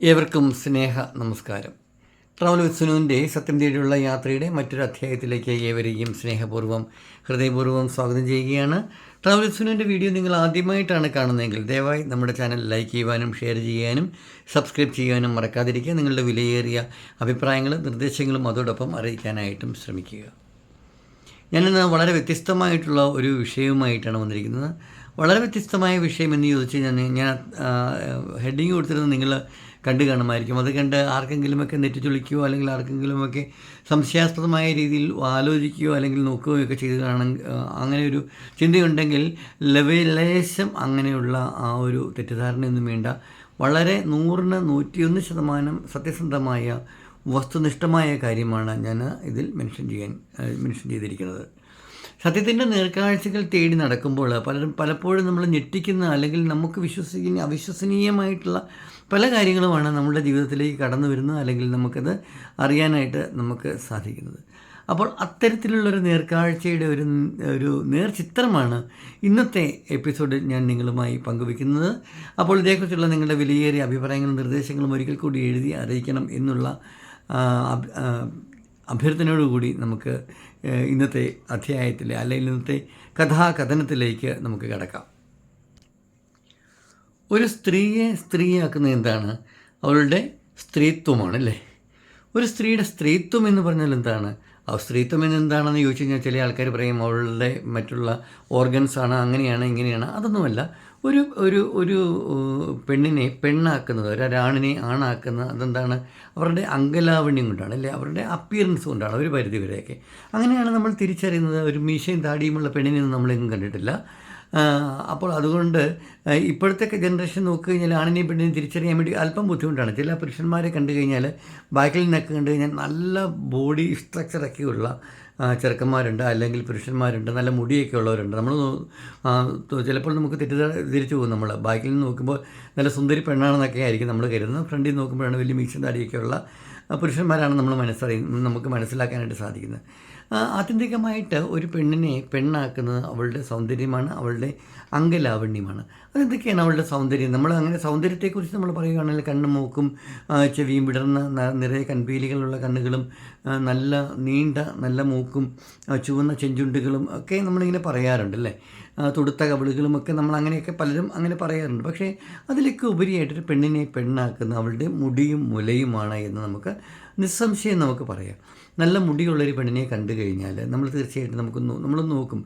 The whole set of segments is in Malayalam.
ഏവർക്കും സ്നേഹ നമസ്കാരം. ട്രാവൽ വിത്ത് സുനുവിന്റെ സത്യം തേടിയുള്ള യാത്രയുടെ മറ്റൊരു അധ്യായത്തിലേക്ക് ഏവരെയും സ്നേഹപൂർവം ഹൃദയപൂർവം സ്വാഗതം ചെയ്യുകയാണ്. ട്രാവൽ വിത്ത് സുനുവിന്റെ വീഡിയോ നിങ്ങൾ ആദ്യമായിട്ടാണ് കാണുന്നതെങ്കിൽ ദയവായി നമ്മുടെ ചാനൽ ലൈക്ക് ചെയ്യുവാനും ഷെയർ ചെയ്യാനും സബ്സ്ക്രൈബ് ചെയ്യാനും മറക്കാതിരിക്കുക. നിങ്ങളുടെ വിലയേറിയ അഭിപ്രായങ്ങളും നിർദ്ദേശങ്ങളും അതോടൊപ്പം അറിയിക്കാനായിട്ടും ശ്രമിക്കുക. ഞാനിന്ന് വളരെ വ്യത്യസ്തമായിട്ടുള്ള ഒരു വിഷയവുമായിട്ടാണ് വന്നിരിക്കുന്നത്. വളരെ വ്യത്യസ്തമായ വിഷയം എന്ന് ചോദിച്ചു കഴിഞ്ഞാൽ ഞാൻ ഹെഡിങ് കൊടുത്തിരുന്നത് നിങ്ങൾ കണ്ടു കാണുമായിരിക്കും. അത് കണ്ട് ആർക്കെങ്കിലുമൊക്കെ നെറ്റിച്ചൊളിക്കുകയോ അല്ലെങ്കിൽ ആർക്കെങ്കിലുമൊക്കെ സംശയാസ്പദമായ രീതിയിൽ ആലോചിക്കുകയോ അല്ലെങ്കിൽ നോക്കുകയോ ഒക്കെ ചെയ്ത് അങ്ങനെ ഒരു ചിന്തയുണ്ടെങ്കിൽ ലവലേശം അങ്ങനെയുള്ള ആ ഒരു തെറ്റിദ്ധാരണയൊന്നും വേണ്ട. വളരെ നൂറിന് നൂറ്റിയൊന്ന് ശതമാനം സത്യസന്ധമായ വസ്തുനിഷ്ഠമായ കാര്യമാണ് ഞാൻ ഇതിൽ മെൻഷൻ ചെയ്യാൻ മെൻഷൻ ചെയ്തിരിക്കുന്നത്. സത്യത്തിന്റെ നേർക്കാഴ്ചകൾ തേടി നടക്കുമ്പോൾ പലരും പലപ്പോഴും നമ്മൾ ഞെട്ടിക്കുന്ന അല്ലെങ്കിൽ നമുക്ക് വിശ്വസിക്കുന്ന അവിശ്വസനീയമായിട്ടുള്ള പല കാര്യങ്ങളുമാണ് നമ്മുടെ ജീവിതത്തിലേക്ക് കടന്നു വരുന്നത് അല്ലെങ്കിൽ നമുക്കത് അറിയാനായിട്ട് നമുക്ക് സാധിക്കുന്നത്. അപ്പോൾ അത്തരത്തിലുള്ളൊരു നേർക്കാഴ്ചയുടെ ഒരു ഒരു നേർചിത്രമാണ് ഇന്നത്തെ എപ്പിസോഡിൽ ഞാൻ നിങ്ങളുമായി പങ്കുവയ്ക്കുന്നത്. അപ്പോൾ ഇതേക്കുറിച്ചുള്ള നിങ്ങളുടെ വിലയേറിയ അഭിപ്രായങ്ങളും നിർദ്ദേശങ്ങളും ഒരിക്കൽ കൂടി എഴുതി അറിയിക്കണം എന്നുള്ള അഭ്യർത്ഥനയോടുകൂടി നമുക്ക് ഇന്നത്തെ അധ്യായത്തിലെ അല്ലെങ്കിൽ ഇന്നത്തെ കഥാകഥനത്തിലേക്ക് നമുക്ക് കിടക്കാം. ഒരു സ്ത്രീയെ സ്ത്രീയാക്കുന്നത് എന്താണ്? അവളുടെ സ്ത്രീത്വമാണ് അല്ലേ? ഒരു സ്ത്രീയുടെ സ്ത്രീത്വം എന്ന് പറഞ്ഞാൽ എന്താണ്? ആ സ്ത്രീത്വം എന്ന് എന്താണെന്ന് ചോദിച്ചു കഴിഞ്ഞാൽ ചില ആൾക്കാർ പറയും അവളുടെ മറ്റുള്ള ഓർഗൻസ് ആണ് അങ്ങനെയാണ് ഇങ്ങനെയാണ്. അതൊന്നുമല്ല. ഒരു ഒരു ഒരു പെണ്ണിനെ പെണ്ണാക്കുന്നത് ഒരാണിനെ ആണാക്കുന്ന അതെന്താണ്? അവരുടെ അങ്കലാവണ്യം കൊണ്ടാണ് അല്ലെ? അവരുടെ അപ്പിയറൻസ് കൊണ്ടാണ് ഒരു പരിധി വരെയൊക്കെ അങ്ങനെയാണ് നമ്മൾ തിരിച്ചറിയുന്നത്. ഒരു മീശയും താടിയുമുള്ള പെണ്ണിനെ നമ്മളെങ്ങും കണ്ടിട്ടില്ല. അപ്പോൾ അതുകൊണ്ട് ഇപ്പോഴത്തെ ജനറേഷൻ നോക്കി കഴിഞ്ഞാൽ ആണിനെയും പെണ്ണിനെയും തിരിച്ചറിയാൻ വേണ്ടി അല്പം ബുദ്ധിമുട്ടാണ്. ചില പുരുഷന്മാരെ കണ്ടു കഴിഞ്ഞാൽ ബാക്കിൽ നിന്നൊക്കെ കണ്ടു കഴിഞ്ഞാൽ നല്ല ബോഡി സ്ട്രക്ചറൊക്കെയുള്ള ചെറുക്കന്മാരുണ്ട് അല്ലെങ്കിൽ പുരുഷന്മാരുണ്ട് നല്ല മുടിയൊക്കെ ഉള്ളവരുണ്ട്. നമ്മൾ ചിലപ്പോൾ നമുക്ക് തെറ്റിദ്ധരിച്ചു പോകും നമ്മൾ ബാക്കിൽ നിന്ന് നോക്കുമ്പോൾ നല്ല സുന്ദരി പെണ്ണാണെന്നൊക്കെ ആയിരിക്കും നമ്മൾ കരുതുന്നത്. ഫ്രണ്ടിൽ നോക്കുമ്പോഴാണ് വലിയ മീശം താടിയൊക്കെയുള്ള പുരുഷന്മാരാണ് നമ്മൾ മനസ്സറിയുന്നത് നമുക്ക് മനസ്സിലാക്കാനായിട്ട് സാധിക്കുന്നത്. ആത്യന്തികമായിട്ട് ഒരു പെണ്ണിനെ പെണ്ണാക്കുന്നത് അവളുടെ സൗന്ദര്യമാണ് അവളുടെ അംഗലാവണ്യമാണ്. അതെന്തൊക്കെയാണ് അവളുടെ സൗന്ദര്യം? നമ്മൾ അങ്ങനെ സൗന്ദര്യത്തെക്കുറിച്ച് നമ്മൾ പറയുകയാണെങ്കിൽ കണ്ണും മൂക്കും ചെവിയും വിടർന്ന നിറയെ കൺപീലികളുള്ള കണ്ണുകളും നല്ല നീണ്ട നല്ല മൂക്കും ചുവന്ന ചെഞ്ചുണ്ടുകളും ഒക്കെ നമ്മളിങ്ങനെ പറയാറുണ്ട് അല്ലേ? തുടുത്ത കവിളുകളുമൊക്കെ നമ്മൾ അങ്ങനെയൊക്കെ പലരും അങ്ങനെ പറയാറുണ്ട്. പക്ഷേ അതിലൊക്കെ ഉപരിയായിട്ടൊരു പെണ്ണിനെ പെണ്ണാക്കുന്ന അവളുടെ മുടിയും മുലയുമാണ് എന്ന് നമുക്ക് നിസ്സംശയം നമുക്ക് പറയാം. നല്ല മുടിയുള്ളൊരു പെണ്ണിനെ കണ്ടു കഴിഞ്ഞാൽ നമ്മൾ തീർച്ചയായിട്ടും നമുക്ക് നമ്മൾ നോക്കും.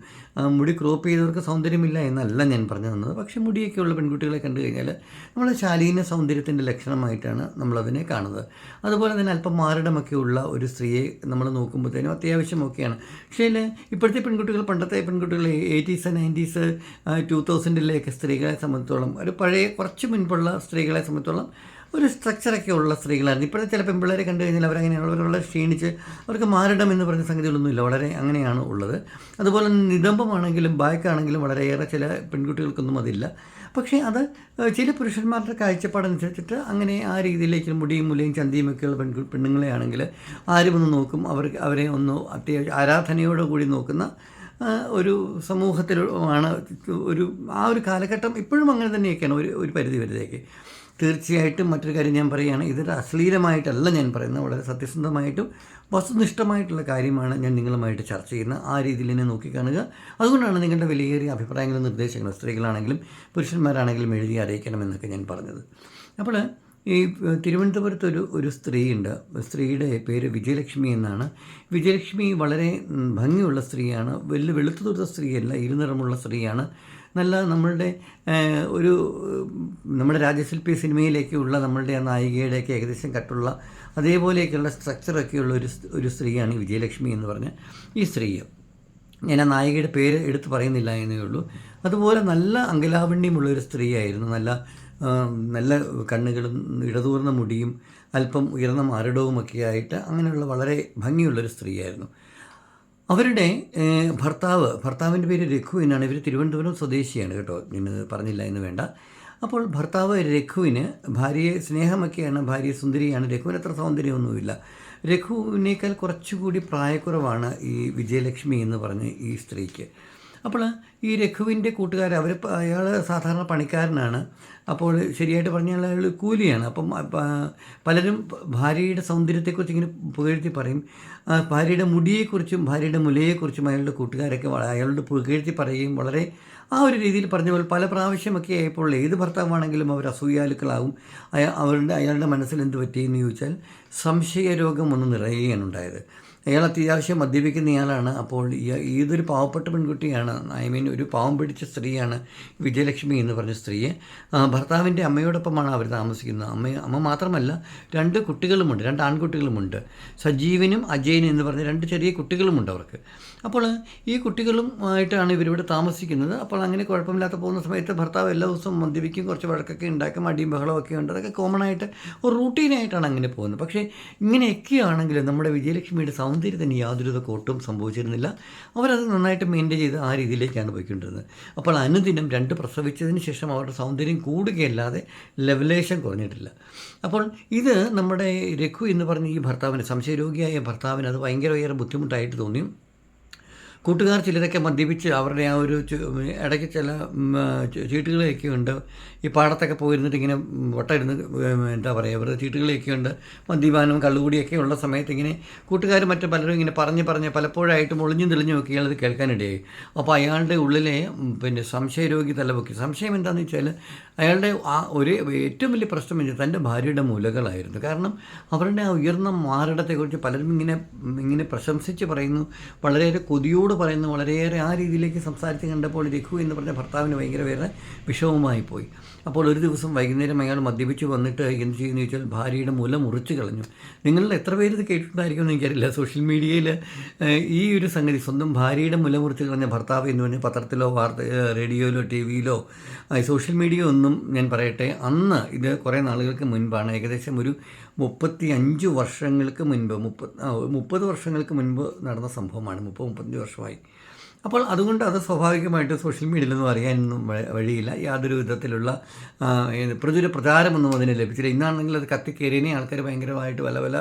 മുടി ക്രോപ്പ് ചെയ്തവർക്ക് സൗന്ദര്യമില്ല എന്നല്ല ഞാൻ പറഞ്ഞു തന്നത് പക്ഷേ മുടിയൊക്കെ ഉള്ള പെൺകുട്ടികളെ കണ്ടു കഴിഞ്ഞാൽ നമ്മൾ ശാലീന സൗന്ദര്യത്തിന്റെ ലക്ഷണമായിട്ടാണ് നമ്മളതിനെ കാണുന്നത്. അതുപോലെ തന്നെ അല്പം മാറിടമൊക്കെ ഉള്ള ഒരു സ്ത്രീയെ നമ്മൾ നോക്കുമ്പോഴത്തേനും അത്യാവശ്യമൊക്കെയാണ്. പക്ഷേ ഇപ്പോഴത്തെ പെൺകുട്ടികൾ പണ്ടത്തെ പെൺകുട്ടികൾ എയ്റ്റീസ് നയന്റീസ് ടു തൗസൻഡിലെയൊക്കെ സ്ത്രീകളെ സംബന്ധിച്ചോളം ഒരു പഴയ കുറച്ച് മുൻപുള്ള സ്ത്രീകളെ സംബന്ധിച്ചോളം ഒരു സ്ട്രക്ചറൊക്കെ ഉള്ള സ്ത്രീകളായിരുന്നു. ഇപ്പോഴത്തെ ചില പെൺപിള്ളേരെ കണ്ടു കഴിഞ്ഞാൽ അവരങ്ങനെയാണ്. അവരുള്ള ക്ഷീണിച്ച് അവർക്ക് മാരടം എന്ന് പറഞ്ഞ സംഗതികളൊന്നുമില്ല. വളരെ അങ്ങനെയാണ് ഉള്ളത്. അതുപോലെ നിതംബമാണെങ്കിലും ബായ്ക്കാണെങ്കിലും വളരെയേറെ ചില പെൺകുട്ടികൾക്കൊന്നും അതില്ല. പക്ഷേ അത് ചില പുരുഷന്മാരുടെ കാഴ്ചപ്പാടനുസരിച്ചിട്ട് അങ്ങനെ ആ രീതിയിലേക്ക് മുടിയും മുലയും ചന്തിയും ഒക്കെയുള്ള പെൺകു പെണ്ണുങ്ങളെ ആണെങ്കിൽ ആരും ഒന്ന് നോക്കും. അവർക്ക് അവരെ ഒന്ന് അത്യാവശ്യം ആരാധനയോടു കൂടി നോക്കുന്ന ഒരു സമൂഹത്തിലാണ് ഒരു ആ ഒരു കാലഘട്ടം ഇപ്പോഴും അങ്ങനെ തന്നെയൊക്കെയാണ് ഒരു ഒരു പരിധി വരെയൊക്കെ. തീർച്ചയായിട്ടും മറ്റൊരു കാര്യം ഞാൻ പറയുകയാണ് ഇതൊരു അശ്ലീലമായിട്ടല്ല ഞാൻ പറയുന്നത് വളരെ സത്യസന്ധമായിട്ടും വസ്തുനിഷ്ഠമായിട്ടുള്ള കാര്യമാണ് ഞാൻ നിങ്ങളുമായിട്ട് ചർച്ച ചെയ്യുന്നത്. ആ രീതിയിൽ എന്നെ നോക്കിക്കാണുക. അതുകൊണ്ടാണ് നിങ്ങളുടെ വിലയേറിയ അഭിപ്രായങ്ങളും നിർദ്ദേശങ്ങളും സ്ത്രീകളാണെങ്കിലും പുരുഷന്മാരാണെങ്കിലും എഴുതി അറിയിക്കണമെന്നൊക്കെ ഞാൻ പറഞ്ഞത്. അപ്പോൾ ഈ തിരുവനന്തപുരത്ത് ഒരു ഒരു സ്ത്രീയുണ്ട്. സ്ത്രീയുടെ പേര് വിജയലക്ഷ്മി എന്നാണ്. വിജയലക്ഷ്മി വളരെ ഭംഗിയുള്ള സ്ത്രീയാണ്. വലിയ വെളുത്തു തീർത്ത സ്ത്രീയല്ല ഇരുനിറമുള്ള സ്ത്രീയാണ്. നല്ല നമ്മളുടെ ഒരു നമ്മുടെ രാജശില്പി സിനിമയിലേക്കുള്ള നമ്മളുടെ ആ നായികയുടെയൊക്കെ ഏകദേശം കട്ടുള്ള അതേപോലെയൊക്കെയുള്ള സ്ട്രക്ചറൊക്കെയുള്ള ഒരു ഒരു സ്ത്രീയാണ് വിജയലക്ഷ്മി എന്ന് പറഞ്ഞ ഈ സ്ത്രീ. ഞാൻ ആ നായികയുടെ പേര് എടുത്ത് പറയുന്നില്ല എന്നേ ഉള്ളൂ. അതുപോലെ നല്ല അങ്കലാവണ്യമുള്ള ഒരു സ്ത്രീയായിരുന്നു. നല്ല നല്ല കണ്ണുകളും ഇടതൂർന്ന മുടിയും അല്പം ഉയർന്ന മാരടവുമൊക്കെ ആയിട്ട് അങ്ങനെയുള്ള വളരെ ഭംഗിയുള്ളൊരു സ്ത്രീയായിരുന്നു. അവരുടെ ഭർത്താവ് ഭർത്താവിന്റെ പേര് രഘുവിനാണ് ഇവർ തിരുവനന്തപുരം സ്വദേശിയാണ് കേട്ടോ. ഞാൻ പറഞ്ഞില്ല എന്ന് വേണ്ട. അപ്പോൾ ഭർത്താവ് രഘുവിന് ഭാര്യയെ സ്നേഹമൊക്കെയാണ് ഭാര്യ സുന്ദരിയാണ്. രഘുവിന് അത്ര സൗന്ദര്യമൊന്നുമില്ല. രഘുവിനേക്കാൾ കുറച്ചുകൂടി പ്രായക്കുറവാണ് ഈ വിജയലക്ഷ്മി എന്ന് പറഞ്ഞ് ഈ സ്ത്രീക്ക്. അപ്പോൾ ഈ രഘുവിന്റെ കൂട്ടുകാർ അവർ അയാൾ സാധാരണ പണിക്കാരനാണ്. അപ്പോൾ ശരിയായിട്ട് പറഞ്ഞാൽ അയാൾ കൂലിയാണ്. അപ്പം പലരും ഭാര്യയുടെ സൗന്ദര്യത്തെക്കുറിച്ച് ഇങ്ങനെ പുകഴ്ത്തി പറയും. ഭാര്യയുടെ മുടിയെക്കുറിച്ചും ഭാര്യയുടെ മുലയെക്കുറിച്ചും അയാളുടെ കൂട്ടുകാരൊക്കെ അയാളുടെ പുകഴ്ത്തി പറയുകയും വളരെ ആ ഒരു രീതിയിൽ പറഞ്ഞ പോലെ പല പ്രാവശ്യമൊക്കെ ആയപ്പോൾ ഏത് ഭർത്താവാണെങ്കിലും അവർ അസൂയാലുക്കളാവും അവരുടെ അയാളുടെ മനസ്സിൽ എന്ത് പറ്റിയെന്ന് ചോദിച്ചാൽ സംശയരോഗം ഒന്ന് നിറയുകയാണ് ഉണ്ടായത്. അയാൾ അത്യാവശ്യം മദ്യപിക്കുന്ന ഇയാളാണ്. അപ്പോൾ ഏതൊരു പാവപ്പെട്ട പെൺകുട്ടിയാണ്. ഐ മീൻ ഒരു പാവം പിടിച്ച സ്ത്രീയാണ് വിജയലക്ഷ്മി എന്ന് പറഞ്ഞ സ്ത്രീയെ. ഭർത്താവിന്റെ അമ്മയോടൊപ്പമാണ് അവർ താമസിക്കുന്നത്. അമ്മ അമ്മ മാത്രമല്ല രണ്ട് കുട്ടികളുമുണ്ട് രണ്ട് ആൺകുട്ടികളുമുണ്ട്. സജീവനും അജയനും എന്ന് പറഞ്ഞ രണ്ട് ചെറിയ കുട്ടികളുമുണ്ട് അവർക്ക്. അപ്പോൾ ഈ കുട്ടികളും ആയിട്ടാണ് ഇവരിവിടെ താമസിക്കുന്നത്. അപ്പോൾ അങ്ങനെ കുഴപ്പമില്ലാത്ത പോകുന്ന സമയത്ത് ഭർത്താവ് എല്ലാ ദിവസവും മദ്യപിക്കും കുറച്ച് വഴക്കൊക്കെ ഉണ്ടാക്കും അടിയും ബഹളമൊക്കെ ഉണ്ട്. അതൊക്കെ കോമൺ ആയിട്ട് ഒരു റൂട്ടീനായിട്ടാണ് അങ്ങനെ പോകുന്നത്. പക്ഷേ ഇങ്ങനെയൊക്കെയാണെങ്കിൽ നമ്മുടെ വിജയലക്ഷ്മിയുടെ സൗന്ദര്യത്തിന് യാതൊരുവിധ കോട്ടും സംഭവിച്ചിരുന്നില്ല. അവരത് നന്നായിട്ട് മെയിന്റെയിൻ ചെയ്ത് ആ രീതിയിലേക്കാണ് പോയിക്കൊണ്ടിരുന്നത്. അപ്പോൾ അനുദിനം രണ്ട് പ്രസവിച്ചതിന് ശേഷം അവരുടെ സൗന്ദര്യം കൂടുകയല്ലാതെ ലെവലേഷൻ കുറഞ്ഞിട്ടില്ല. അപ്പോൾ ഇത് നമ്മുടെ രഘു എന്ന് പറഞ്ഞ ഈ ഭർത്താവിന് സംശയരോഗിയായ ഭർത്താവിന് അത് ഭയങ്കര ബുദ്ധിമുട്ടായിട്ട് തോന്നി കൂട്ടുകാർ ചിലരൊക്കെ മദ്യപിച്ച് അവരുടെ ആ ഒരു ഇടയ്ക്ക് ചില ചീട്ടുകളെയൊക്കെ ഉണ്ട്. ഈ പാടത്തൊക്കെ പോയിരുന്നിട്ട് ഇങ്ങനെ വട്ടമിരുന്ന് എന്താ പറയുക അവരുടെ ചീട്ടുകളൊക്കെ ഉണ്ട്. മദ്യപാനം കള്ളുകൂടിയൊക്കെ ഉള്ള സമയത്ത് ഇങ്ങനെ കൂട്ടുകാർ മറ്റു പലരും ഇങ്ങനെ പറഞ്ഞ് പറഞ്ഞ് പലപ്പോഴായിട്ടും ഒളിഞ്ഞും തെളിഞ്ഞും ഒക്കെ അത് കേൾക്കാനിടയായി. അപ്പോൾ അയാളുടെ ഉള്ളിലെ പിന്നെ സംശയരോഗി തലപൊക്കി. സംശയം എന്താണെന്ന് വെച്ചാൽ അയാളുടെ ആ ഒരു ഏറ്റവും വലിയ പ്രശ്നം വെച്ചാൽ തന്റെ ഭാര്യയുടെ മൂലകളായിരുന്നു. കാരണം അവരുടെ ആ ഉയർന്ന മാറിടത്തെക്കുറിച്ച് പലരും ഇങ്ങനെ ഇങ്ങനെ പ്രശംസിച്ച് പറയുന്നു. വളരെയേറെ കൊതിയോട് പറയുന്നു വളരെയേറെ ആ രീതിയിലേക്ക് സംസാരിച്ച് കണ്ടപ്പോൾ രഘു എന്ന് പറഞ്ഞ ഭർത്താവിന് ഭയങ്കര വേറെ വിഷമമായി പോയി. അപ്പോൾ ഒരു ദിവസം വൈകുന്നേരം അയാൾ മദ്യപിച്ച് വന്നിട്ട് എന്ത് ചെയ്യുന്നു ചോദിച്ചാൽ ഭാര്യയുടെ മുല മുറിച്ച് കളഞ്ഞു. നിങ്ങൾ എത്ര പേര് ഇത് കേട്ടിട്ടുണ്ടായിരിക്കും എന്ന് എനിക്കറിയില്ല. സോഷ്യൽ മീഡിയയിൽ ഈ ഒരു സംഗതി സ്വന്തം ഭാര്യയുടെ മുല മുറിച്ച് കളഞ്ഞ ഭർത്താവ് എന്ന് പറഞ്ഞാൽ പത്രത്തിലോ വാർത്ത റേഡിയോയിലോ ടി വിയിലോ സോഷ്യൽ മീഡിയ ഒന്നും ഞാൻ പറയട്ടെ അന്ന് ഇത് കുറേ നാളുകൾക്ക് മുൻപാണ്. ഏകദേശം ഒരു മുപ്പത്തി അഞ്ച് വർഷങ്ങൾക്ക് മുൻപ് മുപ്പത് മുപ്പത് വർഷങ്ങൾക്ക് മുൻപ് നടന്ന സംഭവമാണ്. മുപ്പത് മുപ്പത്തഞ്ച് വർഷമായി അപ്പോൾ അതുകൊണ്ട് അത് സ്വാഭാവികമായിട്ട് സോഷ്യൽ മീഡിയയിലൊന്നും അറിയാനൊന്നും വഴിയില്ല. യാതൊരു വിധത്തിലുള്ള പ്രചുര പ്രചാരമൊന്നും അതിന് ലഭിച്ചില്ല. ഇന്നാണെങ്കിൽ അത് കത്തിക്കേറിയനെ ആൾക്കാർ ഭയങ്കരമായിട്ട് പല പല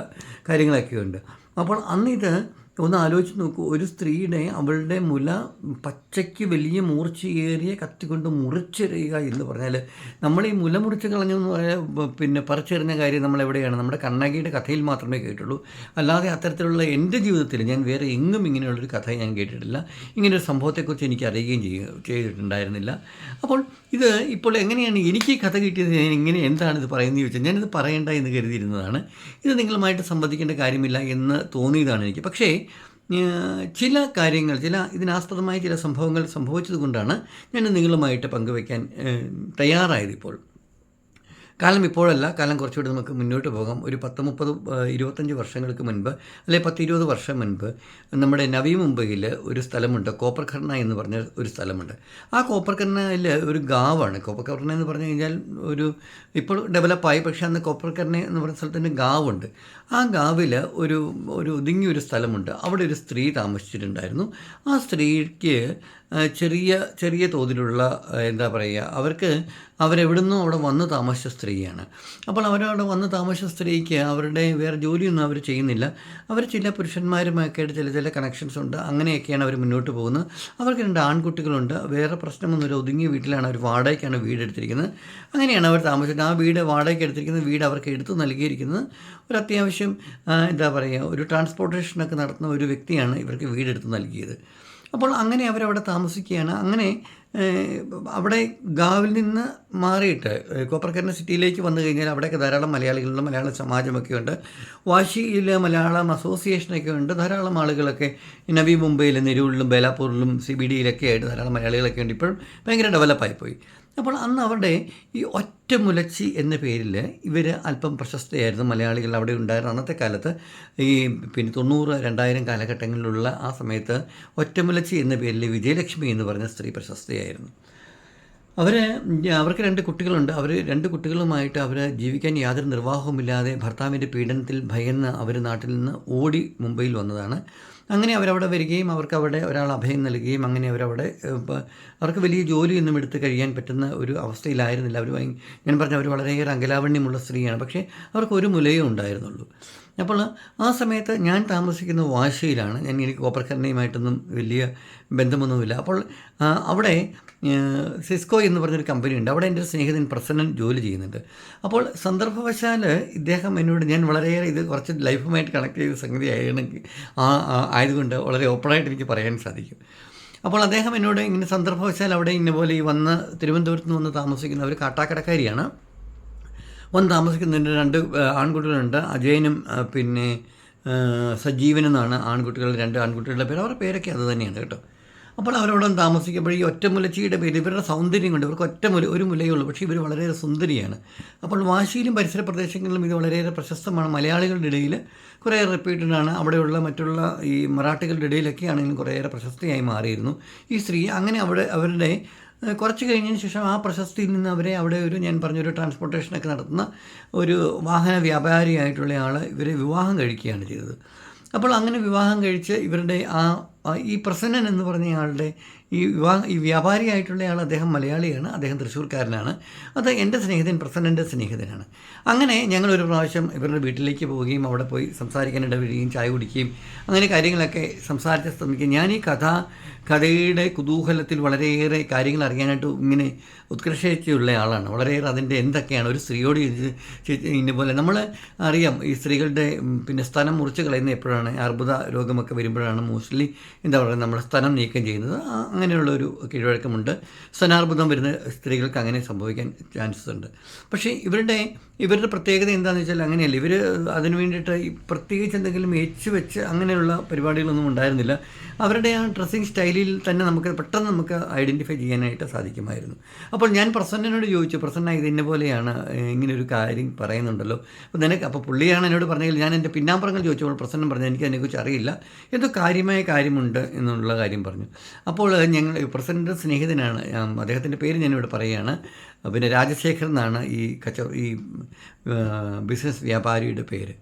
കാര്യങ്ങളൊക്കെ ഉണ്ട് അപ്പോൾ അന്ന് ഇത് ഒന്ന് ആലോചിച്ച് നോക്കൂ. ഒരു സ്ത്രീയുടെ അവളുടെ മുല പച്ചയ്ക്ക് വലിയ മൂർച്ചയേറിയ കത്തിക്കൊണ്ട് മുറിച്ചെറിയുക എന്ന് പറഞ്ഞാൽ നമ്മൾ ഈ മുല മുറിച്ച് കളഞ്ഞു എന്ന് പറയാ- പിന്നെ പറിച്ചെറിഞ്ഞ കാര്യം നമ്മൾ എവിടെയാണ്? നമ്മുടെ കണ്ണകിയുടെ കഥയിൽ മാത്രമേ കേട്ടുള്ളൂ. അല്ലാതെ അത്തരത്തിലുള്ള എന്റെ ജീവിതത്തിൽ ഞാൻ വേറെ എങ്ങും ഇങ്ങനെയുള്ളൊരു കഥ ഞാൻ കേട്ടിട്ടില്ല. ഇങ്ങനൊരു സംഭവത്തെക്കുറിച്ച് എനിക്ക് അറിയുകയും ചെയ്യുക ചെയ്തിട്ടുണ്ടായിരുന്നില്ല. അപ്പോൾ ഇത് ഇപ്പോൾ എങ്ങനെയാണ് എനിക്ക് ഈ കഥ കിട്ടിയത്? ഞാൻ ഇങ്ങനെ എന്താണ് ഇത് പറയുന്നത് ചോദിച്ചാൽ ഞാനിത് പറയേണ്ട എന്ന് കരുതിയിരുന്നതാണ്. ഇത് നിങ്ങളുമായിട്ട് സംവദിക്കേണ്ട കാര്യമില്ല എന്ന് തോന്നിയതാണ് എനിക്ക്. പക്ഷേ ചില കാര്യങ്ങൾ ചില ഇതിനാസ്പദമായ ചില സംഭവങ്ങൾ സംഭവിച്ചതുകൊണ്ടാണ് ഞാൻ നിങ്ങളുമായിട്ട് പങ്കുവയ്ക്കാൻ തയ്യാറായത് ഇപ്പോൾ. കാലം ഇപ്പോഴല്ല കാലം കുറച്ചുകൂടി നമുക്ക് മുന്നോട്ട് പോകാം. ഒരു പത്ത് മുപ്പത് ഇരുപത്തഞ്ച് വർഷങ്ങൾക്ക് മുൻപ് അല്ലെങ്കിൽ പത്ത് ഇരുപത് വർഷം മുൻപ് നമ്മുടെ നവി മുംബൈയിൽ ഒരു സ്ഥലമുണ്ട് കോപ്പർഖർണ എന്ന് പറഞ്ഞ ഒരു സ്ഥലമുണ്ട്. ആ കോപ്പർഖർണയിൽ ഒരു ഗാവാണ്. കോപ്പർഖർണ എന്ന് പറഞ്ഞു കഴിഞ്ഞാൽ ഒരു ഇപ്പോൾ ഡെവലപ്പായി പക്ഷേ അന്ന് കോപ്പർഖർണ എന്ന് പറഞ്ഞ സ്ഥലത്തിന്റെ ഗാവുണ്ട്. ആ ഗാവിൽ ഒരു ഒരു ഒതുങ്ങിയ ഒരു സ്ഥലമുണ്ട്. അവിടെ ഒരു സ്ത്രീ താമസിച്ചിട്ടുണ്ടായിരുന്നു. ആ സ്ത്രീക്ക് ചെറിയ ചെറിയ തോതിലുള്ള എന്താ പറയുക അവർക്ക് അവരെവിടുന്നോ അവിടെ വന്ന് താമസിച്ച സ്ത്രീയാണ്. അപ്പോൾ അവരവിടെ വന്ന് താമസിച്ച സ്ത്രീക്ക് അവരുടെ വേറെ ജോലിയൊന്നും അവർ ചെയ്യുന്നില്ല. അവർ ചില പുരുഷന്മാരുമൊക്കെ ആയിട്ട് ചില ചില കണക്ഷൻസ് ഉണ്ട്. അങ്ങനെയൊക്കെയാണ് അവർ മുന്നോട്ട് പോകുന്നത്. അവർക്ക് രണ്ട് ആൺകുട്ടികളുണ്ട്. വേറെ പ്രശ്നമൊന്നുമില്ല ഒതുങ്ങിയ വീട്ടിലാണ് അവർ വാടകയ്ക്കാണ് വീട് എടുത്തിരിക്കുന്നത്. അങ്ങനെയാണ് അവർ താമസിച്ചത്. ആ വീട് വാടകയ്ക്ക് എടുത്തിരിക്കുന്നത് വീട് അവർക്ക് എടുത്തു നൽകിയിരിക്കുന്നത്. ഒരു അത്യാവശ്യം എന്താ പറയുക ഒരു ട്രാൻസ്പോർട്ടേഷനൊക്കെ നടത്തുന്ന ഒരു വ്യക്തിയാണ് ഇവർക്ക് വീടെടുത്ത് നൽകിയത്. അപ്പോൾ അങ്ങനെ അവരവിടെ താമസിക്കുകയാണ്. അങ്ങനെ അവിടെ ഗാവിൽ നിന്ന് മാറിയിട്ട് ഏഹ്, കോപ്പർക്കരണ സിറ്റിയിലേക്ക് വന്നു കഴിഞ്ഞാൽ അവിടെയൊക്കെ ധാരാളം മലയാളികളുണ്ട് മലയാള സമാജമൊക്കെ ഉണ്ട്. വാശിയിൽ മലയാളം അസോസിയേഷനൊക്കെ ഉണ്ട്. ധാരാളം ആളുകളൊക്കെ നവി മുംബൈയിൽ നെരൂരിലും ബേലാപ്പൂരിലും സി ബി ഡിയിലൊക്കെ ആയിട്ട് ധാരാളം മലയാളികളൊക്കെ ഉണ്ട്. ഇപ്പോഴും ഭയങ്കര ഡെവലപ്പായി പോയി. അപ്പോൾ അന്ന് അവരുടെ ഈ ഒറ്റമുലച്ചി എന്ന പേരിൽ ഇവർ അല്പം പ്രശസ്തയായിരുന്നു. മലയാളികൾ അവിടെ ഉണ്ടായിരുന്ന അന്നത്തെ കാലത്ത് ഈ പിന്നെ തൊണ്ണൂറ് രണ്ടായിരം കാലഘട്ടങ്ങളിലുള്ള ആ സമയത്ത് ഒറ്റമുലച്ചി എന്ന പേരിൽ വിജയലക്ഷ്മി എന്ന് പറഞ്ഞ സ്ത്രീ പ്രശസ്തയായിരുന്നു. അവർ അവർക്ക് രണ്ട് കുട്ടികളുണ്ട്. അവർ രണ്ട് കുട്ടികളുമായിട്ട് അവർ ജീവിക്കാൻ യാതൊരു നിർവാഹവുമില്ലാതെ ഭർത്താവിന്റെ പീഡനത്തിൽ ഭയന്ന് അവർ നാട്ടിൽ നിന്ന് ഓടി മുംബൈയിൽ വന്നതാണ്. അങ്ങനെ അവരവിടെ വരികയും അവർക്ക് അവിടെ ഒരാൾ അഭയം നൽകുകയും അങ്ങനെ അവരവിടെ അവർക്ക് വലിയ ജോലിയൊന്നും എടുത്ത് കഴിയാൻ പറ്റുന്ന ഒരു അവസ്ഥയിലായിരുന്നില്ല. അവർ ഞാൻ പറഞ്ഞ അവർ വളരെയേറെ അങ്കലാവണ്യമുള്ള സ്ത്രീയാണ്. പക്ഷേ അവർക്ക് ഒരു മുലയേ ഉണ്ടായിരുന്നുള്ളൂ. അപ്പോൾ ആ സമയത്ത് ഞാൻ താമസിക്കുന്ന വാശിയിലാണ്. ഞാൻ എനിക്ക് കോപ്പർക്കരണിയുമായിട്ടൊന്നും വലിയ ബന്ധമൊന്നുമില്ല. അപ്പോൾ അവിടെ സിസ്കോ എന്ന് പറഞ്ഞൊരു കമ്പനി ഉണ്ട് അവിടെ എന്റെ ഒരു സ്നേഹിതൻ പ്രസന്നൻ ജോലി ചെയ്യുന്നുണ്ട്. അപ്പോൾ സന്ദർഭവശാൽ ഇദ്ദേഹം എന്നോട് ഞാൻ വളരെയേറെ ഇത് കുറച്ച് ലൈഫുമായിട്ട് കണക്ട് ചെയ്ത സംഗതി ആയണെങ്കിൽ ആയതുകൊണ്ട് വളരെ ഓപ്പണായിട്ട് എനിക്ക് പറയാൻ സാധിക്കും. അപ്പോൾ അദ്ദേഹം എന്നോട് ഇങ്ങനെ സന്ദർഭവശാൽ അവിടെ ഇന്ന പോലെ ഈ വന്ന് തിരുവനന്തപുരത്ത് നിന്ന് വന്ന് താമസിക്കുന്ന ഒരു കാട്ടാക്കടക്കാരിയാണ്. വന്ന് താമസിക്കുന്നതിന്റെ രണ്ട് ആൺകുട്ടികളുണ്ട്. അജയനും പിന്നെ സജീവൻ എന്നാണ് ആൺകുട്ടികൾ രണ്ട് ആൺകുട്ടികളുടെ പേര്. അവരുടെ പേരൊക്കെ അത് തന്നെയാണ് കേട്ടോ. അപ്പോൾ അവരോട് താമസിക്കുമ്പോൾ ഈ ഒറ്റമുലച്ചിയുടെ പേര് ഇവരുടെ സൗന്ദര്യം കൊണ്ട് ഇവർക്ക് ഒറ്റമുല ഒരു മുലയേ ഉള്ളൂ. പക്ഷേ ഇവർ വളരെയേറെ സുന്ദരിയാണ്. അപ്പോൾ വാശിയിലും പരിസര പ്രദേശങ്ങളിലും ഇത് വളരെയേറെ പ്രശസ്തമാണ്. മലയാളികളുടെ ഇടയിൽ കുറേ റിപ്പീറ്റഡാണ് അവിടെയുള്ള മറ്റുള്ള ഈ മറാഠികളുടെ ഇടയിലൊക്കെ ആണെങ്കിലും കുറേയേറെ പ്രശസ്തിയായി മാറിയിരുന്നു. ഈ സ്ത്രീ അങ്ങനെ അവിടെ അവരുടെ കുറച്ച് കഴിഞ്ഞതിന് ശേഷം ആ പ്രശസ്തിയിൽ നിന്ന് അവരെ അവിടെ ഒരു ഞാൻ പറഞ്ഞൊരു ട്രാൻസ്പോർട്ടേഷനൊക്കെ നടത്തുന്ന ഒരു വാഹന വ്യാപാരിയായിട്ടുള്ള ആൾ ഇവരെ വിവാഹം കഴിക്കുകയാണ് ചെയ്തത്. അപ്പോൾ അങ്ങനെ വിവാഹം കഴിച്ച് ഇവരുടെ ആ ഈ പ്രസന്നൻ എന്ന് പറഞ്ഞയാളുടെ ഈ വിവാഹ ഈ വ്യാപാരിയായിട്ടുള്ള ആൾ അദ്ദേഹം മലയാളിയാണ് അദ്ദേഹം തൃശ്ശൂർക്കാരനാണ്. അത് എന്റെ സ്നേഹിതൻ പ്രസന്നന്റെ സ്നേഹിതനാണ്. അങ്ങനെ ഞങ്ങൾ ഒരു പ്രാവശ്യം ഇവരുടെ വീട്ടിലേക്ക് പോവുകയും അവിടെ പോയി സംസാരിക്കാൻ ഇടവരികയും ചായ കുടിക്കുകയും അങ്ങനെ കാര്യങ്ങളൊക്കെ സംസാരിച്ച ശ്രമിക്കുകയും ഞാൻ ഈ കഥ കഥയുടെ കുതൂഹലത്തിൽ വളരെയേറെ കാര്യങ്ങൾ അറിയാനായിട്ട് ഇങ്ങനെ ഉത്കൃഷ്ടയുള്ള ആളാണ്. വളരെയേറെ അതിന്റെ എന്തൊക്കെയാണ്? ഒരു സ്ത്രീയോട് ഇതിനെ പോലെ നമ്മൾ അറിയാം. ഈ സ്ത്രീകളുടെ പിന്നെ സ്ഥലം മുറിച്ച് കളയുന്ന എപ്പോഴാണ്? അർബുദ രോഗമൊക്കെ വരുമ്പോഴാണ് മോസ്റ്റ്ലി എന്താ പറയുക നമ്മൾ സ്ഥലം നീക്കം ചെയ്യുന്നത്. അങ്ങനെയുള്ള ഒരു കീഴ്വഴക്കമുണ്ട്. സ്തനാർബുദം വരുന്ന സ്ത്രീകൾക്ക് അങ്ങനെ സംഭവിക്കാൻ ചാൻസസ് ഉണ്ട്. പക്ഷേ ഇവരുടെ ഇവരുടെ പ്രത്യേകത എന്താണെന്ന് വെച്ചാൽ അങ്ങനെയല്ല. ഇവർ അതിനു വേണ്ടിയിട്ട് പ്രത്യേകിച്ച് എന്തെങ്കിലും എച്ച് വെച്ച് അങ്ങനെയുള്ള പരിപാടികളൊന്നും ഉണ്ടായിരുന്നില്ല. അവരുടെ ആ ഡ്രസ്സിങ് സ്റ്റൈലിൽ തന്നെ നമുക്ക് പെട്ടെന്ന് നമുക്ക് ഐഡന്റിഫൈ ചെയ്യാനായിട്ട് സാധിക്കുമായിരുന്നു. അപ്പോൾ ഞാൻ പ്രസന്നനോട് ചോദിച്ചു പ്രസന്ന ഇതിനെ പോലെയാണ് ഇങ്ങനൊരു കാര്യം പറയുന്നുണ്ടല്ലോ. അപ്പോൾ നിനക്ക് അപ്പോൾ പുള്ളിയാണ് എന്നോട് പറഞ്ഞെങ്കിൽ ഞാൻ എന്റെ പിന്നാമ്പറങ്ങൾ ചോദിച്ചപ്പോൾ പ്രസന്നം പറഞ്ഞു എനിക്ക് അതിനെക്കുറിച്ച് അറിയില്ല. എന്തോ കാര്യമായ കാര്യമുണ്ട് എന്നുള്ള കാര്യം പറഞ്ഞു. അപ്പോൾ ഞങ്ങൾ പ്രസന്നന്റെ സ്നേഹിതനാണ് അദ്ദേഹത്തിന്റെ പേര് ഞാനിവിടെ പറയുകയാണ്. പിന്നെ രാജശേഖർ എന്നാണ് ഈ കച്ച ഈ ബിസിനസ് വ്യാപാരിയുടെ പേര്.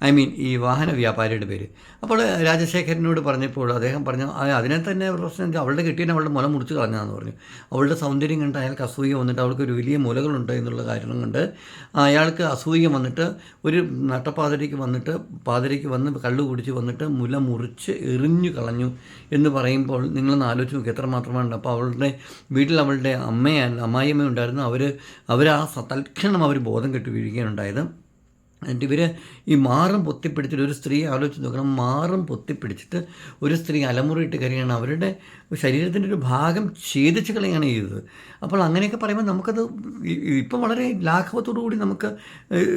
ഐ മീൻ ഈ വാഹന വ്യാപാരിയുടെ പേര്. അപ്പോൾ രാജശേഖരനോട് പറഞ്ഞപ്പോൾ അദ്ദേഹം പറഞ്ഞു "ആ, അതിനെ തന്നെ പ്രശ്നം അവളുടെ കിട്ടിയതിനെ അവളുടെ മുല മുറിച്ച് കളഞ്ഞാന്ന് പറഞ്ഞു. അവളുടെ സൗന്ദര്യം കണ്ട് അയാൾക്ക് അസൂയ വന്നിട്ട് അവൾക്ക് ഒരു വലിയ മുലകളുണ്ട് എന്നുള്ള കാരണം കൊണ്ട് അയാൾക്ക് അസൂയ വന്നിട്ട് ഒരു നട്ടപ്പാതിരയ്ക്ക് വന്നിട്ട് പാതിരയ്ക്ക് വന്ന് കള്ളു കുടിച്ച് വന്നിട്ട് മുല മുറിച്ച് എറിഞ്ഞു കളഞ്ഞു എന്ന് പറയുമ്പോൾ നിങ്ങളൊന്ന് ആലോചിച്ച് നോക്കി എത്രമാത്രമാണ് അപ്പോൾ അവളുടെ വീട്ടിൽ അവളുടെ അമ്മയല്ല അമ്മായിയമ്മ ഉണ്ടായിരുന്നു അവർ അവർ ആ തൽക്ഷണം അവർ ബോധം കെട്ടി വീഴുകയാണ് ഉണ്ടായത്. എന്നിട്ട് ഇവർ ഈ മാറും പൊത്തിപ്പിടിച്ചിട്ട് ഒരു സ്ത്രീ ആലോചിച്ച് നോക്കണം. മാറും പൊത്തിപ്പിടിച്ചിട്ട് ഒരു സ്ത്രീ അലമുറയിട്ട് കരയാണ്. അവരുടെ ശരീരത്തിന്റെ ഒരു ഭാഗം ഛേദിച്ച് കളയാണ് ചെയ്തത്. അപ്പോൾ അങ്ങനെയൊക്കെ പറയുമ്പോൾ നമുക്കത് ഇപ്പം വളരെ ലാഘവത്തോടു കൂടി നമുക്ക്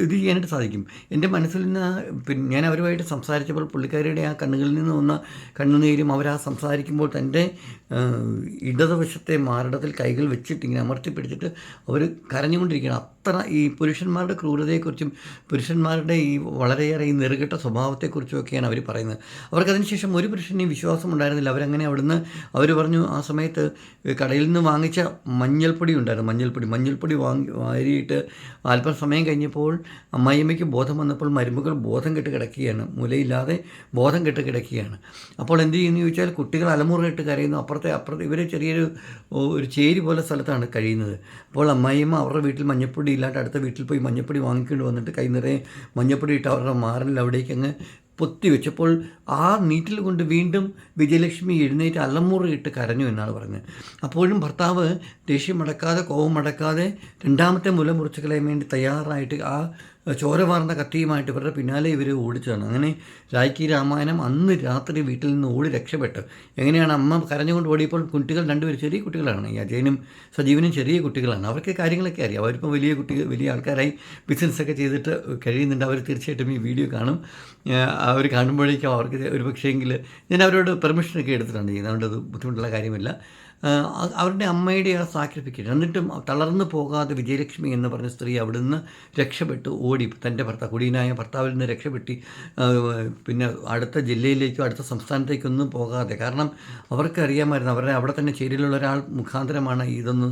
ഇത് ചെയ്യാനായിട്ട് സാധിക്കും. എന്റെ മനസ്സിൽ നിന്ന് പിന്നെ ഞാൻ അവരുമായിട്ട് സംസാരിച്ചപ്പോൾ പുള്ളിക്കാരിയുടെ ആ കണ്ണുകളിൽ നിന്ന് വന്ന കണ്ണുനീരും അവർ ആ സംസാരിക്കുമ്പോൾ തന്റെ ഇടതുവശത്തെ മാറിടത്തിൽ കൈകൾ വെച്ചിട്ട് ഇങ്ങനെ അമർത്തിപ്പിടിച്ചിട്ട് അവർ കരഞ്ഞുകൊണ്ടിരിക്കുകയാണ്. അത്ര ഈ പുരുഷന്മാരുടെ ക്രൂരതയെക്കുറിച്ചും പുരുഷന്മാരുടെ ഈ വളരെയേറെ ഈ നെറുകെട്ട സ്വഭാവത്തെക്കുറിച്ചൊക്കെയാണ് അവർ പറയുന്നത്. അവർക്ക് ശേഷം ഒരു പുരുഷനെയും വിശ്വാസം ഉണ്ടായിരുന്നില്ല അവരങ്ങനെ അവിടുന്ന് അവർ പറഞ്ഞു ആ സമയത്ത് കടയിൽ നിന്ന് വാങ്ങിച്ച മഞ്ഞൾപ്പൊടി ഉണ്ടായിരുന്നു. മഞ്ഞൾപ്പൊടി മഞ്ഞൾപ്പൊടി വാങ്ങി വാരിയിട്ട് അല്പം സമയം കഴിഞ്ഞപ്പോൾ അമ്മായിയമ്മയ്ക്ക് ബോധം വന്നപ്പോൾ മരുമകൾ ബോധം കെട്ട് കിടക്കുകയാണ്. മുലയില്ലാതെ ബോധം കെട്ട് കിടക്കുകയാണ്. അപ്പോൾ എന്ത് ചെയ്യുന്നു ചോദിച്ചാൽ കുട്ടികൾ അലമുറയിട്ട് കരയുന്നു. അപ്പുറത്തെ അപ്പുറത്തെ ഇവർ ചെറിയൊരു ഒരു ചേരി പോലെ സ്ഥലത്താണ് കഴിയുന്നത്. അപ്പോൾ അമ്മായിയമ്മ അവരുടെ വീട്ടിൽ മഞ്ഞപ്പൊടി ഇല്ലാണ്ട് അടുത്ത വീട്ടിൽ പോയി മഞ്ഞപ്പൊടി വാങ്ങിക്കൊണ്ട് വന്നിട്ട് കൈ നിറയെ മഞ്ഞപ്പൊടി ഇട്ട് അവരുടെ മാറിൽ അവിടേക്ക് അങ്ങ് പൊത്തി വെച്ചപ്പോൾ ആ നീറ്റിൽ കൊണ്ട് വീണ്ടും വിജയലക്ഷ്മി എഴുന്നേറ്റ് അലമുറയിട്ട് കരഞ്ഞു എന്നാണ് പറഞ്ഞത്. അപ്പോഴും ഭർത്താവ് ദേഷ്യം അടക്കാതെ കോപം അടക്കാതെ രണ്ടാമത്തെ മുല കളയാൻ വേണ്ടി തയ്യാറായിട്ട് ആ ചോര മാറുന്ന കത്തിയുമായിട്ട് ഇവരുടെ പിന്നാലെ ഇവർ ഓടിച്ചതാണ്. അങ്ങനെ രാജ്കി രാമായണം അന്ന് രാത്രി വീട്ടിൽ നിന്ന് ഓടി രക്ഷപ്പെട്ടു. എങ്ങനെയാണ് അമ്മ കരഞ്ഞുകൊണ്ട് ഓടിയപ്പോൾ കുട്ടികൾ രണ്ടുപേരും ചെറിയ കുട്ടികളാണ്. ഈ അജയനും സജീവനും ചെറിയ കുട്ടികളാണ്. അവർക്ക് കാര്യങ്ങളൊക്കെ അറിയാം. അവരിപ്പോൾ വലിയ കുട്ടികൾ വലിയ ആൾക്കാരായി ബിസിനസ്സൊക്കെ ചെയ്തിട്ട് കഴിയുന്നുണ്ട്. അവർ തീർച്ചയായിട്ടും ഈ വീഡിയോ കാണും. അവർ കാണുമ്പോഴേക്കും അവർക്ക് ഒരു പക്ഷേങ്കിൽ ഞാൻ അവരോട് പെർമിഷനൊക്കെ എടുത്തിട്ടുണ്ട്. ചെയ്യുന്നത് അതുകൊണ്ട് അത് ബുദ്ധിമുട്ടുള്ള കാര്യമില്ല. അവരുടെ അമ്മയുടെ ആ സാക്രിഫിക്കേഷൻ എന്നിട്ടും തളർന്നു പോകാതെ വിജയലക്ഷ്മി എന്ന് പറഞ്ഞ സ്ത്രീ അവിടുന്ന് രക്ഷപ്പെട്ടു ഓടി. തന്റെ ഭർത്താവ് കുടിയനായ ഭർത്താവിൽ നിന്ന് രക്ഷപ്പെട്ടി. പിന്നെ അടുത്ത ജില്ലയിലേക്കോ അടുത്ത സംസ്ഥാനത്തേക്കൊന്നും പോകാതെ. കാരണം അവർക്കറിയാമായിരുന്നു അവരുടെ അവിടെ തന്നെ ചേരിയിലുള്ള ഒരാൾ മുഖാന്തരമാണ് ഇതൊന്ന്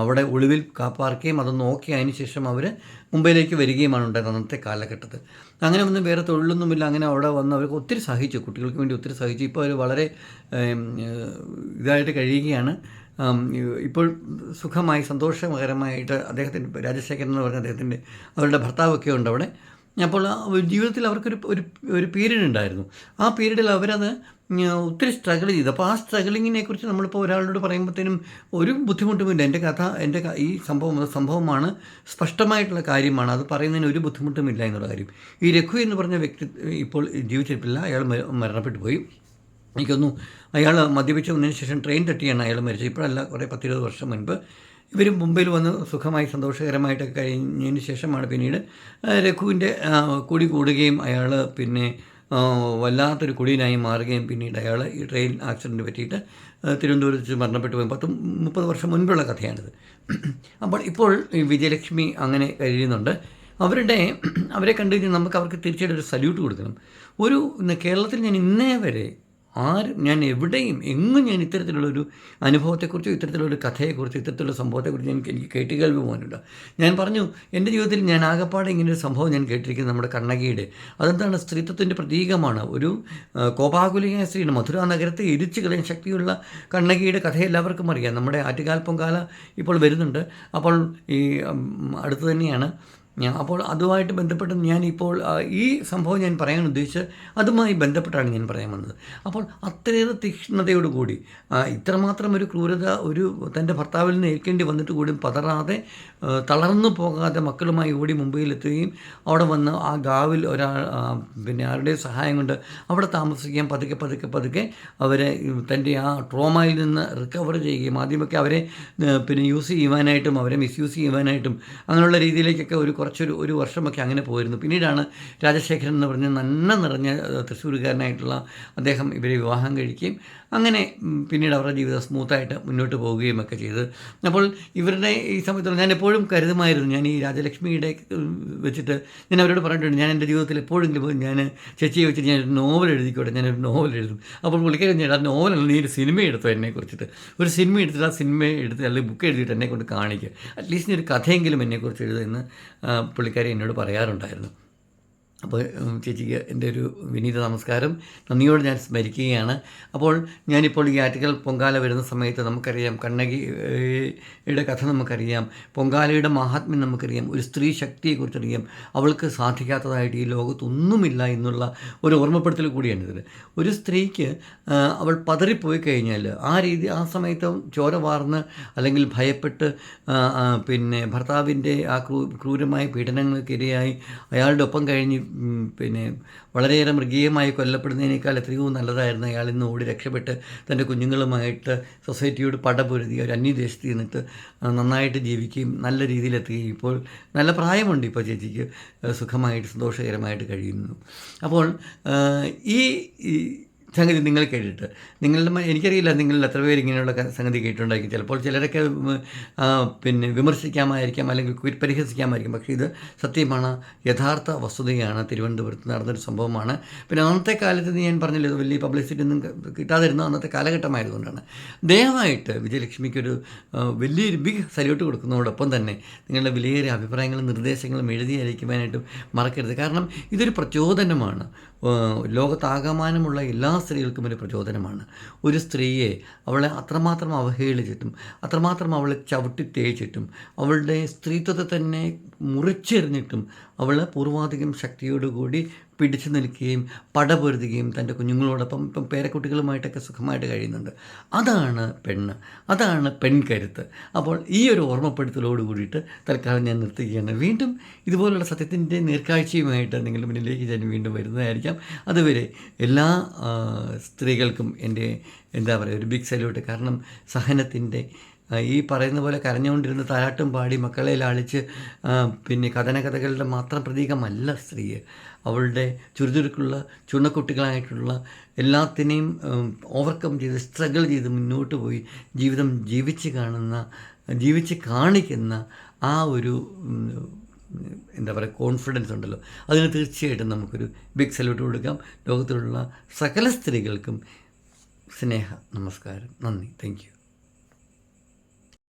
അവിടെ ഒളിവിൽ കാപ്പാർക്കുകയും അതൊന്ന് ഓക്കെ ആയതിനു ശേഷം അവർ മുംബൈയിലേക്ക് വരികയുമാണ് ഉണ്ടായത് അന്നത്തെ കാലഘട്ടത്തിൽ. അങ്ങനെ ഒന്നും വേറെ തൊഴിലൊന്നുമില്ല. അങ്ങനെ അവിടെ വന്ന് അവർക്ക് ഒത്തിരി സഹിച്ചു. കുട്ടികൾക്ക് വേണ്ടി ഒത്തിരി സഹിച്ചു. ഇപ്പോൾ അവർ വളരെ ഇതായിട്ട് കഴിയുകയാണ്. ഇപ്പോൾ സുഖമായി സന്തോഷകരമായിട്ട് അദ്ദേഹത്തിന്റെ രാജശേഖരൻ എന്ന് പറഞ്ഞ അദ്ദേഹത്തിന്റെ അവരുടെ ഭർത്താവൊക്കെ ഉണ്ട് അവിടെ. അപ്പോൾ ജീവിതത്തിൽ അവർക്കൊരു ഒരു ഒരു പീരീഡ് ഉണ്ടായിരുന്നു. ആ പീരീഡിൽ അവരത് ഒത്തിരി സ്ട്രഗിൾ ചെയ്തു. അപ്പോൾ ആ സ്ട്രഗിളിങ്ങിനെ കുറിച്ച് നമ്മളിപ്പോൾ ഒരാളോട് പറയുമ്പോഴത്തേനും ഒരു ബുദ്ധിമുട്ടുമില്ല എന്റെ കഥ എന്റെ ഈ സംഭവം സംഭവമാണ് സ്പഷ്ടമായിട്ടുള്ള കാര്യമാണ്. അത് പറയുന്നതിന് ഒരു ബുദ്ധിമുട്ടുമില്ല എന്നുള്ള കാര്യം. ഈ രഘു എന്ന് പറഞ്ഞ വ്യക്തി ഇപ്പോൾ ജീവിച്ചിരിപ്പില്ല അയാൾ മര- മരണപ്പെട്ടു പോയി. എനിക്കൊന്നു അയാൾ മദ്യപിച്ച് വന്നതിന് ശേഷം ട്രെയിൻ തട്ടിയാണ് അയാൾ മരിച്ചത്. ഇപ്പോഴല്ല കുറേ പത്തിരുപത് വർഷം മുൻപ്. ഇവർ മുംബൈയിൽ വന്ന് സുഖമായി സന്തോഷകരമായിട്ടൊക്കെ കഴിഞ്ഞതിന് ശേഷമാണ് പിന്നീട് രഘുവിന്റെ കൂടി കൂടുകയും അയാൾ പിന്നെ വല്ലാത്തൊരു കുടിയനായി മാറുകയും പിന്നീട് അയാൾ ഈ ട്രെയിൻ ആക്സിഡന്റ് പറ്റിയിട്ട് തിരുവനന്തപുരത്ത് മരണപ്പെട്ടു പോയി. പത്ത് മുപ്പത് വർഷം മുൻപുള്ള കഥയാണിത്. അപ്പോൾ ഇപ്പോൾ ഈ വിജയലക്ഷ്മി അങ്ങനെ കഴിയുന്നുണ്ട് അവരുടെ അവരെ കണ്ടു കഴിഞ്ഞാൽ നമുക്ക് അവർക്ക് തീർച്ചയായിട്ടും ഒരു സല്യൂട്ട് കൊടുക്കണം. ഒരു കേരളത്തിൽ ഞാൻ ഇന്നേ വരെ ആരും ഞാൻ എവിടെയും എങ്ങും ഞാൻ ഇത്തരത്തിലുള്ളൊരു അനുഭവത്തെക്കുറിച്ചോ ഇത്തരത്തിലുള്ളൊരു കഥയെക്കുറിച്ചോ ഇത്തരത്തിലുള്ള സംഭവത്തെക്കുറിച്ച് എനിക്ക് എനിക്ക് കേട്ടുകേൾവി പോകാനുണ്ട്. ഞാൻ പറഞ്ഞു എന്റെ ജീവിതത്തിൽ ഞാൻ ആകപ്പാടെ ഇങ്ങനെ ഒരു സംഭവം ഞാൻ കേട്ടിരിക്കുന്നത് നമ്മുടെ കണ്ണകിയുടെ. അതെന്താണ്? സ്ത്രീത്വത്തിന്റെ പ്രതീകമാണ്. ഒരു കോപാകുലിയായ സ്ത്രീയാണ് മധുര നഗരത്തെ എരിച്ചു കളയാൻ ശക്തിയുള്ള കണ്ണകിയുടെ കഥ എല്ലാവർക്കും അറിയാം. നമ്മുടെ ആറ്റുകാൽ പൊങ്കാല ഇപ്പോൾ വരുന്നുണ്ട്. അപ്പോൾ ഈ അടുത്ത് തന്നെയാണ് ഞാൻ അപ്പോൾ അതുമായിട്ട് ബന്ധപ്പെട്ട് ഇപ്പോൾ ഈ സംഭവം ഞാൻ പറയാൻ ഉദ്ദേശിച്ച് അതുമായി ബന്ധപ്പെട്ടാണ് ഞാൻ പറയാൻ വന്നത്. അപ്പോൾ അത്രയേറെ തീക്ഷ്ണതയോടുകൂടി ഇത്രമാത്രം ഒരു ക്രൂരത ഒരു തന്റെ ഭർത്താവിൽ നിന്ന് ഏൽക്കേണ്ടി വന്നിട്ട് കൂടി പതറാതെ തളർന്നു പോകാതെ മക്കളുമായി ഓടി മുംബൈയിലെത്തുകയും അവിടെ വന്ന് ആ ഗാവിൽ ഒരാൾ പിന്നെ ആരുടെ സഹായം കൊണ്ട് അവിടെ താമസിക്കാൻ പതുക്കെ പതുക്കെ പതുക്കെ അവരെ തന്റെ ആ ട്രോമയിൽ നിന്ന് റിക്കവർ ചെയ്യുകയും ആദ്യമൊക്കെ അവരെ പിന്നെ യൂസ് ചെയ്യുവാനായിട്ടും അവരെ മിസ്യൂസ് ചെയ്യുവാനായിട്ടും അങ്ങനെയുള്ള രീതിയിലേക്കൊക്കെ ഒരു കുറച്ചൊരു ഒരു വർഷമൊക്കെ അങ്ങനെ പോയിരുന്നു. പിന്നീടാണ് രാജശേഖരൻ എന്ന് പറഞ്ഞ നന്ന നിറഞ്ഞ തൃശ്ശൂരുകാരനായിട്ടുള്ള അദ്ദേഹം ഇവരെ വിവാഹം കഴിക്കുകയും അങ്ങനെ പിന്നീട് അവരുടെ ജീവിതം സ്മൂത്തായിട്ട് മുന്നോട്ട് പോവുകയും ഒക്കെ ചെയ്ത്. അപ്പോൾ ഇവരുടെ ഈ സമയത്ത് ഞാൻ എപ്പോഴും കരുതുമായിരുന്നു. ഞാൻ ഈ രാജലക്ഷ്മിയുടെ വെച്ചിട്ട് ഞാൻ അവരോട് പറഞ്ഞിട്ടുണ്ട് ഞാൻ എന്റെ ജീവിതത്തിൽ എപ്പോഴെങ്കിലും ഞാൻ ചേച്ചിയെ വെച്ചിട്ട് ഞാനൊരു നോവൽ എഴുതിക്കോട്ടെ ഞാനൊരു നോവൽ എഴുതും. അപ്പോൾ പുള്ളിക്കാരൻ ഞാൻ ആ നോവലല്ല നീ ഒരു സിനിമ എടുത്തു എന്നെ കുറിച്ചിട്ട്. ഒരു സിനിമ എടുത്തിട്ട് ആ സിനിമ എടുത്ത് അല്ലെങ്കിൽ ബുക്ക് എഴുതിയിട്ട് എന്നെ കൊണ്ട് കാണിക്കുക അറ്റ്ലീസ്റ്റ് ഒരു കഥയെങ്കിലും എന്നെക്കുറിച്ച് എഴുതുമെന്ന് പുള്ളിക്കാരി എന്നോട് പറയാറുണ്ടായിരുന്നു. അപ്പോൾ ചേച്ചിക്ക് എന്റെ ഒരു വിനീത നമസ്കാരം. നന്ദിയോട് ഞാൻ സ്മരിക്കുകയാണ്. അപ്പോൾ ഞാനിപ്പോൾ ഈ ആറ്റുകൾ പൊങ്കാല വരുന്ന സമയത്ത് നമുക്കറിയാം കണ്ണകിയുടെ കഥ നമുക്കറിയാം പൊങ്കാലയുടെ മഹാത്മ്യം നമുക്കറിയാം ഒരു സ്ത്രീ ശക്തിയെക്കുറിച്ചറിയാം അവൾക്ക് സാധിക്കാത്തതായിട്ട് ഈ ലോകത്തൊന്നുമില്ല എന്നുള്ള ഒരു ഓർമ്മപ്പെടുത്തൽ കൂടിയാണിതിൽ ഒരു സ്ത്രീക്ക് അവൾ പതറിപ്പോയി കഴിഞ്ഞാൽ ആ രീതി ആ സമയത്ത് ചോര വാർന്ന് അല്ലെങ്കിൽ ഭയപ്പെട്ട് പിന്നെ ഭർത്താവിന്റെ ആ ക്രൂ ക്രൂരമായ പീഡനങ്ങൾക്കിരയായി അയാളുടെ ഒപ്പം കഴിഞ്ഞ് പിന്നെ വളരെയേറെ മൃഗീയമായി കൊല്ലപ്പെടുന്നതിനേക്കാൾ എത്രയോ നല്ലതായിരുന്നു അയാൾ ഇന്ന് ഓടി രക്ഷപ്പെട്ട് തന്റെ കുഞ്ഞുങ്ങളുമായിട്ട് സൊസൈറ്റിയോട് പടപൊരുതി ഒരു അന്യദേശത്ത് നിന്നിട്ട് നന്നായിട്ട് ജീവിക്കുകയും നല്ല രീതിയിലെത്തുകയും ഇപ്പോൾ നല്ല പ്രായമുണ്ട് ഇപ്പോൾ ചേച്ചിക്ക് സുഖമായിട്ട് സന്തോഷകരമായിട്ട് കഴിയുന്നു. അപ്പോൾ ഈ സംഗതി നിങ്ങൾ കേട്ടിട്ട്. നിങ്ങളുടെ എനിക്കറിയില്ല നിങ്ങളിൽ എത്ര പേര് ഇങ്ങനെയുള്ള സംഗതി കേട്ടിട്ടുണ്ടായിരിക്കും. ചിലപ്പോൾ ചിലരൊക്കെ പിന്നെ വിമർശിക്കാമായിരിക്കാം അല്ലെങ്കിൽ പരിഹസിക്കാമായിരിക്കും. പക്ഷേ ഇത് സത്യമാണ്. യഥാർത്ഥ വസ്തുതയാണ്. തിരുവനന്തപുരത്ത് നടന്നൊരു സംഭവമാണ്. പിന്നെ അന്നത്തെ കാലത്ത് ഞാൻ പറഞ്ഞില്ല വലിയ പബ്ലിസിറ്റി ഒന്നും കിട്ടാതിരുന്ന അന്നത്തെ കാലഘട്ടമായതുകൊണ്ടാണ്. ദയവായിട്ട് വിജയലക്ഷ്മിക്കൊരു വലിയൊരു ബിഗ് സല്യൂട്ട് കൊടുക്കുന്നതോടൊപ്പം തന്നെ നിങ്ങളുടെ വിലയേറിയ അഭിപ്രായങ്ങളും നിർദ്ദേശങ്ങളും എഴുതി അയക്കുവാനായിട്ടും മറക്കരുത്. കാരണം ഇതൊരു പ്രചോദനമാണ്. ലോകത്താകമാനമുള്ള എല്ലാ സ്ത്രീകൾക്കും ഒരു പ്രചോദനമാണ്. ഒരു സ്ത്രീയെ അവളെ അത്രമാത്രം അവഹേളിച്ചിട്ടും അത്രമാത്രം അവളെ ചവിട്ടി തേച്ചിട്ടും അവളുടെ സ്ത്രീത്വത്തെ തന്നെ മുറിച്ചെറിഞ്ഞിട്ടും അവൾ പൂർവാധികം ശക്തിയോടുകൂടി പിടിച്ചു നിൽക്കുകയും പടപൊരുതുകയും തന്റെ കുഞ്ഞുങ്ങളോടൊപ്പം ഇപ്പം പേരക്കുട്ടികളുമായിട്ടൊക്കെ സുഖമായിട്ട് കഴിയുന്നുണ്ട്. അതാണ് പെണ്ണ്. അതാണ് പെൺകരുത്ത്. അപ്പോൾ ഈ ഒരു ഓർമ്മപ്പെടുത്തലോട് കൂടിയിട്ട് തൽക്കാലം ഞാൻ നിർത്തുകയാണ് വീണ്ടും ഇതുപോലുള്ള സത്യത്തിന്റെ നേർക്കാഴ്ചയുമായിട്ട് നിങ്ങളുടെ മുന്നിലേക്ക് ഞാൻ വീണ്ടും വരുന്നതായിരിക്കാം. അതുവരെ എല്ലാ സ്ത്രീകൾക്കും എന്റെ എന്താ പറയുക ഒരു ബിഗ് സല്യൂട്ട് കാരണം സഹനത്തിന്റെ ഈ പറയുന്ന പോലെ കരഞ്ഞുകൊണ്ടിരുന്ന താരാട്ടും പാടി മക്കളെ ലാളിച്ച് പിന്നെ കഥനകഥകളുടെ മാത്രം പ്രതീകമല്ല സ്ത്രീ അവളുടെ ചുരുചുരുക്കുള്ള ചുണക്കുട്ടികളായിട്ടുള്ള എല്ലാത്തിനെയും ഓവർകം ചെയ്ത് സ്ട്രഗിൾ ചെയ്ത് മുന്നോട്ട് പോയി ജീവിതം ജീവിച്ച് കാണുന്ന ജീവിച്ച് കാണിക്കുന്ന ആ ഒരു എന്താ പറയുക കോൺഫിഡൻസ് ഉണ്ടല്ലോ. അതിന് തീർച്ചയായിട്ടും നമുക്കൊരു ബിഗ് സല്യൂട്ട് കൊടുക്കാം. ലോകത്തിലുള്ള സകല സ്ത്രീകൾക്കും സ്നേഹ നമസ്കാരം. നന്ദി. താങ്ക്